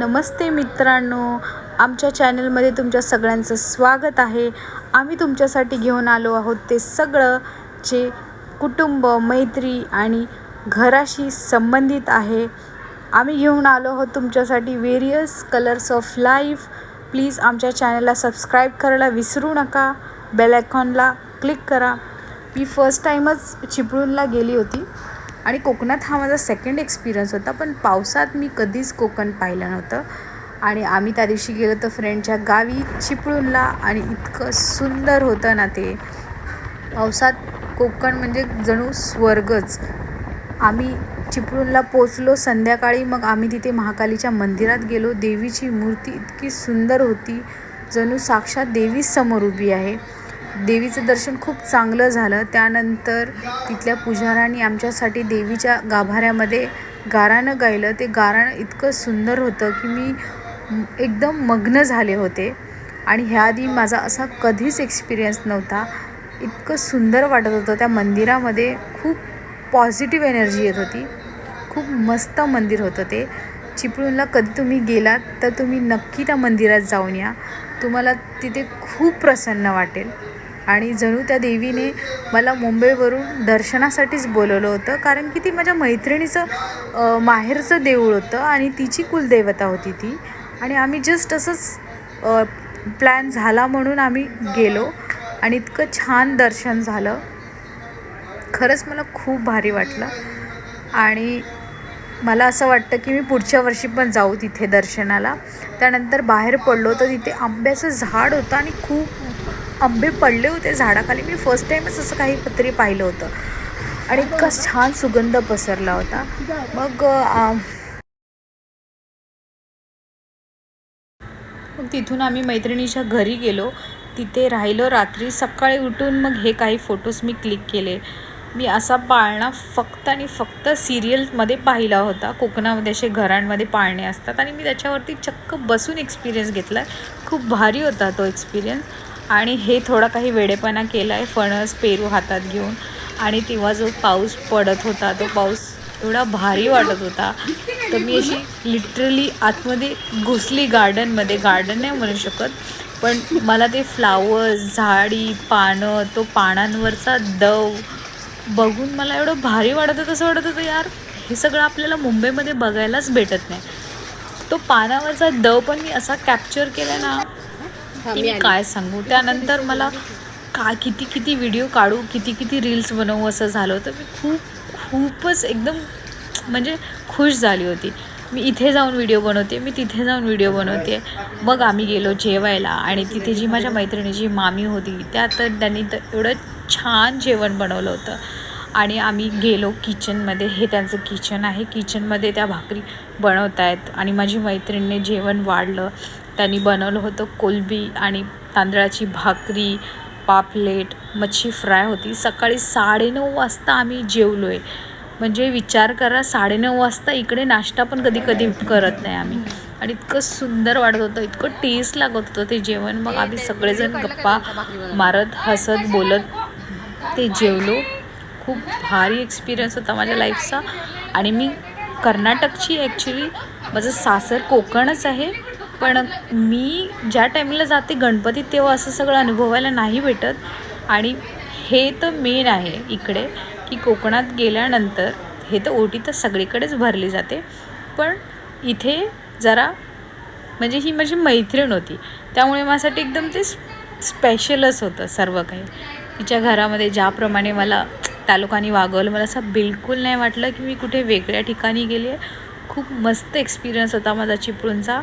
नमस्ते मित्रांनो. आमच्या चॅनलमध्ये तुमच्या सगळ्यांचं स्वागत आहे. आम्ही तुमच्यासाठी घेऊन आलो आहोत ते सगळं जे कुटुंब मैत्री आणि घराशी संबंधित आहे. आम्ही घेऊन आलो आहोत तुमच्यासाठी various colours of life please आमच्या चॅनलला सबस्क्राईब करायला विसरू नका. बेल आयकॉनला क्लिक करा. मी फर्स्ट टाईमच चिपळूणला गेली होती. आणि कोकणात हा माझा सेकंड एक्सपिरियन्स होता पण पावसात मी कधीच कोकण पाहिलं नव्हतं. आणि आम्ही त्या दिवशी गेलो तर फ्रेंडच्या गावी चिपळूणला आणि इतकं सुंदर होतं ना ते. पावसात कोकण म्हणजे जणू स्वर्गच. आम्ही चिपळूणला पोचलो संध्याकाळी मग आम्ही तिथे महाकालीच्या मंदिरात गेलो. देवीची मूर्ती इतकी सुंदर होती जणू साक्षात देवीच समोर उभी आहे. देवीचं दर्शन खूप चांगलं झालं. त्यानंतर तिथल्या पुजाऱ्यांनी आमच्यासाठी देवीच्या गाभाऱ्यामध्ये गाराणं गायलं. ते गाराणं इतकं सुंदर होतं की मी एकदम मग्न झाले होते. आणि ह्याआधी माझा असा कधीच एक्सपिरियन्स नव्हता. इतकं सुंदर वाटत होतं. त्या मंदिरामध्ये खूप पॉझिटिव्ह एनर्जी येत होती. खूप मस्त मंदिर होतं ते. चिपळूणला कधी तुम्ही गेलात तर तुम्ही नक्की त्या मंदिरात जाऊन या. तुम्हाला तिथे खूप प्रसन्न वाटेल. आणि जणू त्या देवीने मला मुंबईवरून दर्शनासाठीच बोलवलं होतं कारण की ती माझ्या मैत्रिणीचं माहेरचं देऊळ होतं आणि तिची कुलदेवता होती ती. आणि आम्ही जस्ट असंच प्लॅन झाला म्हणून आम्ही गेलो आणि इतकं छान दर्शन झालं. खरंच मला खूप भारी वाटलं. आणि मला असं वाटतं की मी पुढच्या वर्षी पण जाऊ तिथे दर्शनाला. त्यानंतर बाहेर पडलो तर तिथे आंब्याचं झाड होतं आणि खूप आंबे पडले होते झाडाखाली. मी फर्स्ट टाईमच असं काही पत्री पाहिलं होतं. आणि इतका छान सुगंध पसरला होता. मग मग तिथून आम्ही मैत्रिणीच्या घरी गेलो. तिथे राहिलो रात्री. सकाळी उठून मग हे काही फोटोज मी क्लिक केले. मी असा पाळणा फक्त आणि फक्त सिरियलमध्ये पाहिला होता. कोकणामध्ये असे घरांमध्ये पाळणे असतात. आणि मी त्याच्यावरती चक्क बसून एक्सपिरियन्स घेतला आहे खूप भारी होता तो एक्सपिरियन्स आणि हे थोडा काही वेडेपणा केला आहे फणस पेरू हातात घेऊन. आणि तेव्हा जो पाऊस पडत होता तो पाऊस एवढा भारी वाटत होता. तर मी अशी लिटरली आतमध्ये घुसली गार्डनमध्ये गार्डन नाही म्हणू शकत पण मला ते फ्लावर्स झाडी पानं तो पानांवरचा दव बघून मला एवढं भारी वाटत होतं असं वाटत होतं यार हे सगळं आपल्याला मुंबईमध्ये बघायलाच भेटत नाही. तो पानावरचा दव पण मी असा कॅप्चर केला ना की मी काय सांगू? त्यानंतर मला काय किती किती व्हिडिओ काढू किती किती रील्स बनवू असं झालं होतं. मी खूप खूपच एकदम म्हणजे खुश झाली होती. मी इथे जाऊन व्हिडिओ बनवते मी तिथे जाऊन व्हिडिओ बनवते. मग आम्ही गेलो जेवायला आणि तिथे जी माझ्या मैत्रिणीची मामी होती त्या तर त्यांनी तर एवढं छान जेवण बनवलं होतं. आणि आम्ही गेलो किचनमध्ये हे त्यांचं किचन आहे. किचनमध्ये त्या भाकरी बनवत आहेत आणि माझी मैत्रिणीने जेवण वाढलं. त्यांनी बनवलं होतं कोलबी आणि तांदळाची भाकरी पापलेट मच्छी फ्राय होती. सकाळी साडेनऊ वाजता आम्ही जेवलो आहे म्हणजे विचार करा साडेनऊ वाजता इकडे नाश्ता पण कधी कधी करत नाही आम्ही. आणि इतकं सुंदर वाटत होतं इतकं टेस्ट लागत होतं ते जेवण. मग आम्ही सगळेजण गप्पा मारत हसत बोलत ते जेवलो. खूप भारी एक्सपिरियन्स होता माझ्या लाईफचा आणि मी कर्नाटकची ॲक्च्युली माझं सासर कोकणच आहे. पण मी ज्या टाईमला जाते गणपतीत तेव्हा असं सगळं अनुभवायला नाही भेटत. आणि हे तर मेन आहे इकडे की कोकणात गेल्यानंतर हे तर ओटी तर सगळीकडेच भरली जाते. पण इथे जरा म्हणजे ही माझी मैत्रीण होती. त्यामुळे माझ्यासाठी एकदम ते स्पेशलच होतं सर्व काही. तिच्या घरामध्ये ज्याप्रमाणे मला त्या लोकांनी वागवलं मला असं बिलकुल नाही वाटलं की मी कुठे वेगळ्या ठिकाणी गेली आहे खूप मस्त एक्सपिरियन्स होता माझा चिपळूणचा.